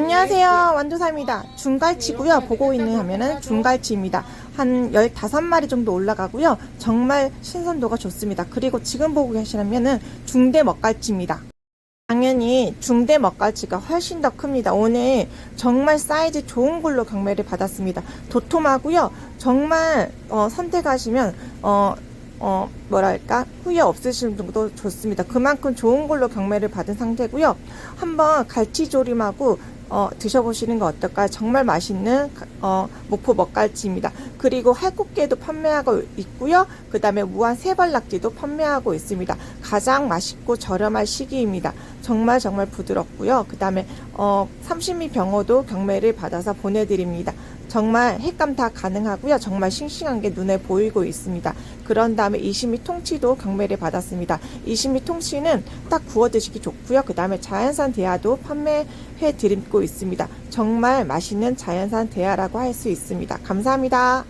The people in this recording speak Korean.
안녕하세요. 완두사입니다. 중갈치고요. 보고 있는 화면은 중갈치입니다. 한 15마리 정도 올라가고요. 정말 신선도가 좋습니다. 그리고 지금 보고 계시면은 중대 먹갈치입니다. 당연히 중대 먹갈치가 훨씬 더 큽니다. 오늘 정말 사이즈 좋은 걸로 경매를 받았습니다. 도톰하고요. 정말 어, 선택하시면 어, 어, 뭐랄까 후회 없으실 정도 좋습니다. 그만큼 좋은 걸로 경매를 받은 상태고요. 한번 갈치조림하고 어, 드셔보시는 거 어떨까요? 정말 맛있는 어, 목포 먹갈치입니다. 그리고 할국게도 판매하고 있고요. 그 다음에 무한 세발낙지도 판매하고 있습니다. 가장 맛있고 저렴할 시기입니다. 정말 정말 부드럽고요. 그 다음에 어, 30미 병어도 경매를 받아서 보내드립니다. 정말 횟감 다 가능하고요. 정말 싱싱한 게 눈에 보이고 있습니다. 그런 다음에 이시미 통치도 경매를 받았습니다. 이시미 통치는 딱 구워 드시기 좋고요. 그 다음에 자연산 대하도 판매해 드리고 있습니다. 정말 맛있는 자연산 대하라고 할 수 있습니다. 감사합니다.